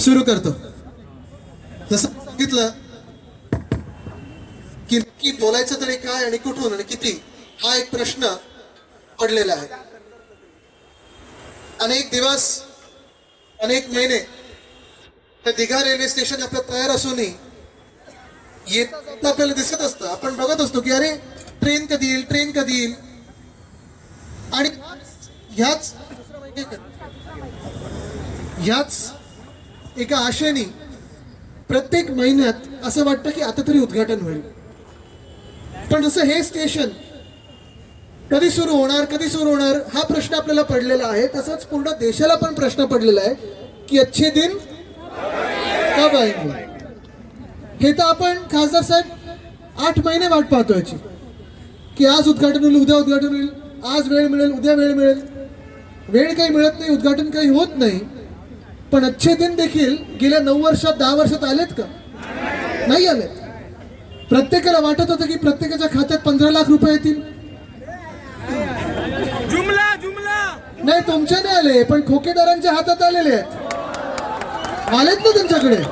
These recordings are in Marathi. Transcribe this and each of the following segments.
सुरू करतो. जसं सांगितलं की नक्की बोलायचं तरी काय आणि कुठून आणि किती हा एक प्रश्न पडलेला आहे. अनेक दिवस अनेक महिने त्या दिघा रेल्वे स्टेशन आपलं तयार असूनही येता आपल्याला दिसत असतं. आपण बघत असतो की अरे ट्रेन कधी येईल ट्रेन कधी येईल? आणि ह्याच ह्याच एका आशेने प्रत्येक महिन्यात असं वाटतं की आता तरी उद्घाटन होईल. पण जसं हे स्टेशन कधी सुरू होणार कधी सुरू होणार हा प्रश्न आपल्याला पडलेला आहे. तसंच पूर्ण देशाला पण प्रश्न पडलेला आहे की अच्छे दिन कब आएंगे हे तर आपण खासदार साहेब आठ महिने वाट पाहतो याची. की आज उद्घाटन होईल उद्या उद्घाटन होईल आज वेळ मिळेल उद्या वेळ मिळेल. वेळ काही मिळत नाही उद्घाटन काही होत नाही. पण अच्छे दिन देखील गेल्या नऊ वर्षात दहा वर्षात आलेत का? नाही आलेत. प्रत्येकाला वाटत होतं की प्रत्येकाच्या खात्यात पंधरा लाख रुपये येतील. जुमला जुमला. नाही तुमच्या नाही आले पण खोकेदारांच्या हातात आलेले आहेत. आलेत ना त्यांच्याकडे?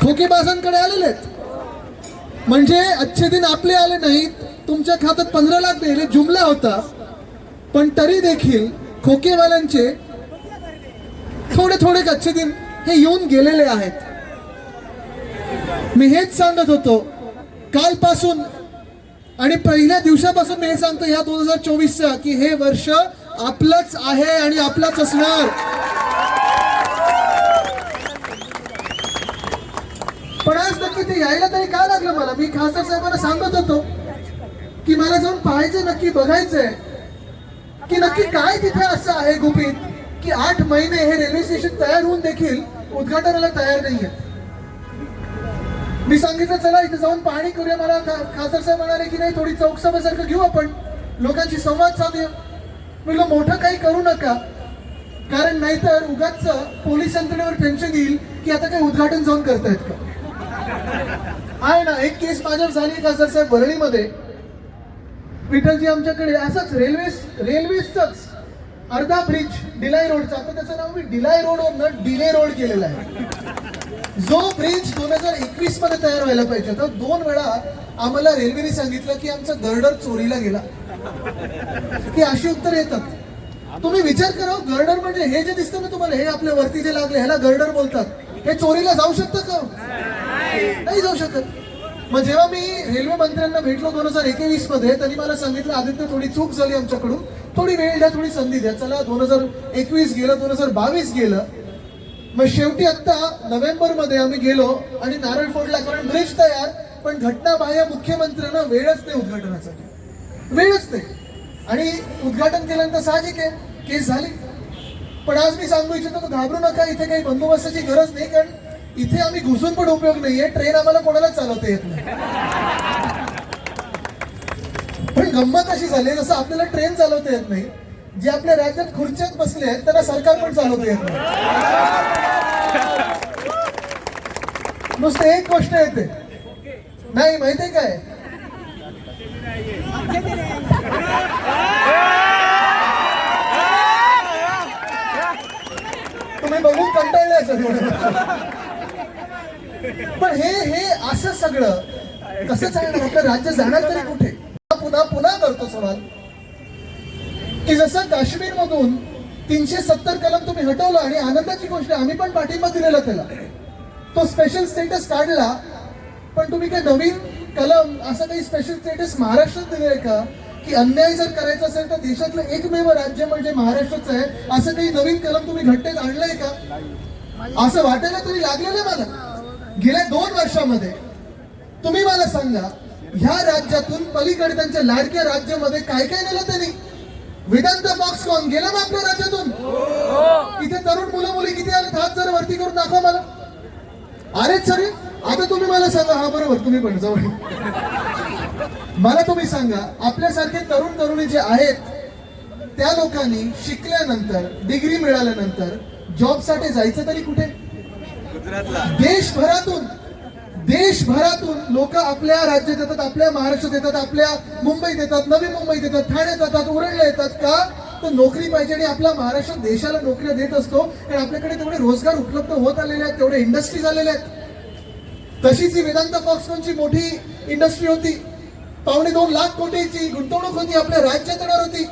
खोकेबाजांकडे आलेले आहेत. म्हणजे अच्छे दिन आपले आले नाहीत तुमच्या खात्यात पंधरा लाख दिले जुमला होता. पण तरी देखील खोकेवाल्यांचे थोडे थोडे कच्चे दिन हे येऊन गेलेले आहेत. मी हेच सांगत होतो कालपासून आणि पहिल्या दिवसापासून मी हे सांगतो ह्या दोन हजार चोवीसचा की हे वर्ष आपलंच आहे आणि आपलंच असणार. पण आज नक्की ते यायला तरी काय लागलं मला? मी खासदार साहेबांना सांगत होतो की मला जाऊन पाहायचं नक्की बघायचंय की नक्की काय तिथे असं आहे गुपित. की आठ महिने हे रेल्वे स्टेशन तयार होऊन देखील उद्घाटनाला तयार नाहीये मी सांगितलं चला इथे जाऊन पाहणी करूया. मला खासदार साहेब म्हणाले की नाही थोडी चौकसभासारखं घेऊ आपण. लोकांशी संवाद साधूया. म्हणलं मोठं काही करू नका. कारण नाहीतर उगाच पोलीस यंत्रणेवर टेन्शन येईल की आता काही उद्घाटन जाऊन करतायत का? आहे ना एक केस माझ्यावर झाली खासदार साहेब वरळीमध्ये विठ्ठलजी आमच्याकडे असंच रेल्वे रेल्वेच अर्धा ब्रिज डिलाय रोडचा आता त्याचं नाव मी डिलाय रोड न डिले रोड केलेला आहे. जो ब्रिज दोन हजार एकवीसमध्ये तयार व्हायला पाहिजे होता दोन वेळा आम्हाला रेल्वेने सांगितलं की आमचा गर्डर चोरीला गेला. की अशी उत्तर येतात. तुम्ही विचार करा गर्डर म्हणजे हे जे दिसतं ना तुम्हाला हे आपल्या वरती जे लागले ह्याला गर्डर बोलतात. हे चोरीला जाऊ शकतं का? नाही जाऊ शकत. मग जेव्हा मी रेल्वे मंत्र्यांना भेटलो दोन हजार एकवीसमध्ये त्यांनी मला सांगितलं आदित्य थोडी चूक झाली आमच्याकडून. थोडी वेळ द्या थोडी संधी द्या. चला दोन हजार एकवीस गेलं दोन हजार बावीस गेलं. मग शेवटी आत्ता नोव्हेंबरमध्ये आम्ही गेलो आणि नारळ फोडला कारण ब्रिज तयार पण घटना बाह्य मुख्यमंत्र्यांना वेळच नाही उद्घाटनासाठी. वेळच नाही. आणि उद्घाटन केल्यानंतर साहजिक आहे केस झाली. पण आज मी सांगू इच्छितो तो घाबरू नका इथे काही बंदोबस्ताची गरज नाही कारण इथे आम्ही घुसून पण उपयोग नाहीये. ट्रेन आम्हाला कोणालाच चालवता येत नाही. गंमत अशी झाली जसं आपल्याला ट्रेन चालवता येत नाही. जे आपल्या राज्यात खुर्च्यात बसले आहेत त्यांना सरकार पण चालवता येत नाही. नुसतं एक गोष्ट येते. नाही माहितीये काय? तुम्ही बघून कंटाळले असेल पण हे हे असं सगळं कसं चालणार? आपलं राज्य जाणार तरी कुठे? पुन्हा पुन्हा करतो सवाल. की जसं काश्मीर मधून तीनशे सत्तर कलम तुम्ही हटवलं आणि आनंदाची गोष्ट आम्ही पण पाठिंबा दिलेला त्याला. तो स्पेशल स्टेटस काढला पण तुम्ही काही नवीन कलम असं काही स्पेशल स्टेटस महाराष्ट्रात दिले का? की अन्याय जर करायचा असेल तर देशातलं एकमेव राज्य म्हणजे महाराष्ट्रच आहे असं काही नवीन कलम तुम्ही घटनेत आणलंय का? असं वाटायला तरी लागलेलं आहे मला. गेल्या दोन वर्षामध्ये. तुम्ही मला सांगा ह्या राज्यातून पलीकडे त्यांच्या लाडक्या राज्यामध्ये काय काय नेलं त्यांनी? विधान फॉक्सकॉन गेलं ना आपल्या राज्यातून? इथे तरुण मुलं मुली किती आले हात जरा वरती करून दाखवा मला. अरे सर आता तुम्ही मला सांगा. हा बरोबर तुम्ही पण जवळ मला तुम्ही सांगा आपल्यासारखे तरुण तरुणी जे आहेत त्या लोकांनी शिकल्यानंतर डिग्री मिळाल्यानंतर जॉबसाठी जायचं तरी कुठे? देशभरातून. देशभरातून लोक आपल्या राज्यात येतात आपल्या महाराष्ट्रात येतात आपल्या मुंबईत येतात नवी मुंबईत येतात ठाण्यात येतात उरणला येतात का? तर नोकरी पाहिजे आणि आपला महाराष्ट्र देशाला नोकऱ्या देत असतो आणि आपल्याकडे तेवढे रोजगार उपलब्ध होत आलेले आहेत तेवढे इंडस्ट्रीज आलेल्या आहेत. तशीच ही वेदांत फॉक्सकॉनची मोठी इंडस्ट्री होती. पावणे दोन लाख कोटीची गुंतवणूक होती आपल्या राज्यात येणार होती.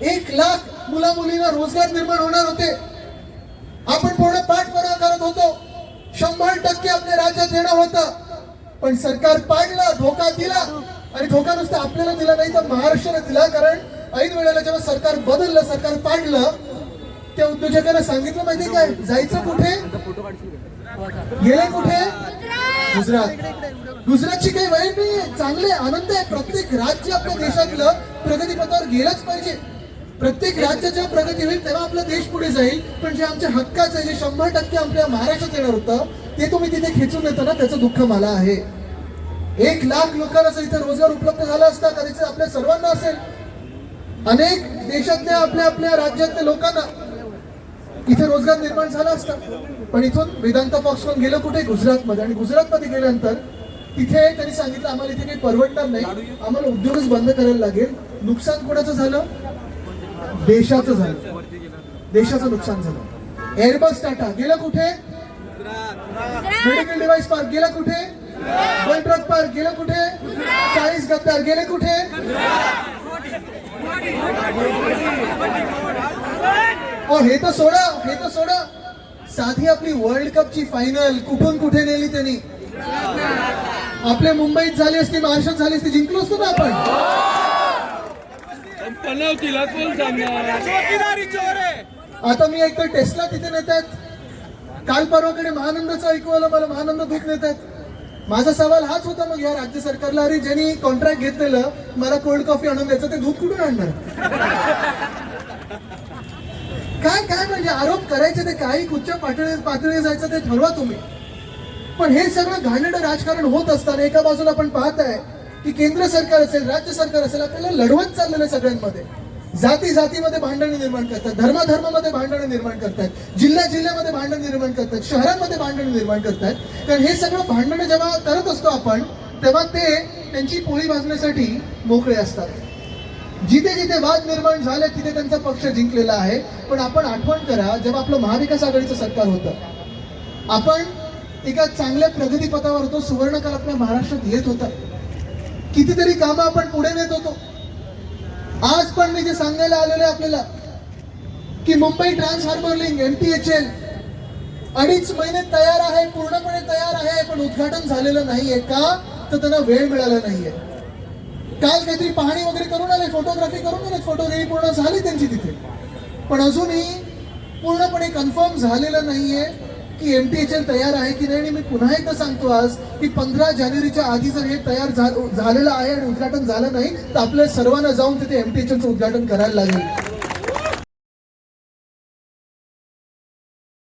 एक लाख मुला मुलींना रोजगार निर्माण होणार होते. आपण पूर्ण पाठपुरावा करत होतो. शंभर टक्के आपल्या राज्यात येणं होतं. पण सरकार पाडलं धोका दिला आणि धोका नुसता आपल्याला दिला नाही तर महाराष्ट्राला दिला. कारण ऐन वेळेला जेव्हा सरकार बदललं सरकार पाडलं त्या उद्योजकांना सांगितलं माहिती काय? जायचं कुठे? गेले कुठे? गुजरात. गुजरातची काही वाईट नाही चांगले आनंद आहे. प्रत्येक राज्य आपल्या देशातलं प्रगतीपथावर गेलंच पाहिजे. प्रत्येक राज्याच्या प्रगती होईल तेव्हा आपला देश पुढे जाईल. पण जे आमच्या हक्काचं जे शंभर टक्के आपल्या महाराष्ट्रात येणार होतं ते तुम्ही तिथे खेचून येताना त्याचं दुःख मला आहे. एक लाख लोकांना जर इथे रोजगार उपलब्ध झाला असता कदाचित आपल्या सर्वांना असेल. अनेक देशातल्या आपल्या आपल्या राज्यातल्या लोकांना इथे रोजगार निर्माण झाला असता. पण इथून वेदांत फॉक्सकॉन गेलं कुठे? गुजरातमध्ये. आणि गुजरातमध्ये गेल्यानंतर तिथे त्यांनी सांगितलं आम्हाला इथे काही परवडणार नाही. आम्हाला उद्योगच बंद करायला लागेल. नुकसान कोणाचं झालं? देशाचं झालं. देशाचं नुकसान झालं. एअरबस टाटा गेलं कुठे? मेडिकल डिव्हाइस पार्क गेलं कुठे? वन ट्रक पार्क गेलं कुठे? चाळीस गद्दार गेले कुठे? ओ हे तर सोडा हे तर सोडा. साधी आपली वर्ल्ड कपची फायनल कुठून कुठे नेली त्यांनी? आपल्या मुंबईत झाली असती महाराष्ट्रात झाली असती जिंकलो असतो ना आपण. कोण सांगणार? आता मी ऐकतो टेस्ला तिथे नेत आहेत काल परवाकडे महानंदचं ऐकू आलं मला महानंद दूध नेत आहेत माझा सवाल हाच होता मग या राज्य सरकारला अरे ज्यांनी कॉन्ट्रॅक्ट घेतलेलं मला कोल्ड कॉफी आणून द्यायचं ते दूध कुठून आणणार? काय काय म्हणजे आरोप करायचे ते काही कुठच्या पातळी पातळीवर जायचं ते ठरवा तुम्ही. पण हे सगळं घाणेरडं राजकारण होत असताना एका बाजूला आपण पाहत आहे की केंद्र सरकार असेल राज्य सरकार असेल आपल्याला लढवत चाललेलं आहे सगळ्यांमध्ये. जाती जातीमध्ये भांडणे निर्माण करतात धर्माधर्मामध्ये भांडणं निर्माण करतात जिल्ह्या जिल्ह्यामध्ये भांडण निर्माण करतात शहरांमध्ये भांडण निर्माण करतात. कारण हे सगळं भांडणं जेव्हा करत असतो आपण तेव्हा ते त्यांची पोळी भाजण्यासाठी मोकळे असतात. जिथे जिथे वाद निर्माण झाले तिथे त्यांचा पक्ष जिंकलेला आहे. पण आपण आठवण करा जेव्हा आपलं महाविकास आघाडीचं सरकार होतं आपण एका चांगल्या प्रगतीपथावर होतो सुवर्णकाल आपल्या महाराष्ट्रात येत होता. कितीतरी कामं आपण पुढे नेत होतो. आज पण मी जे सांगायला आलेलो आहे आपल्याला की Mumbai trans harbour link M T H L अडीच महिने तयार आहे पूर्णपणे तयार आहे पण उद्घाटन झालेलं नाहीये का? तर त्यांना वेळ मिळाला नाहीये. काल काहीतरी पाहणी वगैरे करून आले फोटोग्राफी करून आले फोटोग्राफी पूर्ण झाली त्यांची तिथे. पण अजूनही पूर्णपणे कन्फर्म झालेलं नाहीये. की एम टी एच एल तयार आहे की नाही आणि मी पुन्हा एकदा सांगतो आज की पंधरा जानेवारीच्या आधी जर हे तयार झालेलं आहे आणि उद्घाटन झालं नाही तर आपल्या सर्वांना जाऊन तिथे एम टी एच एलचं उद्घाटन करायला लागेल.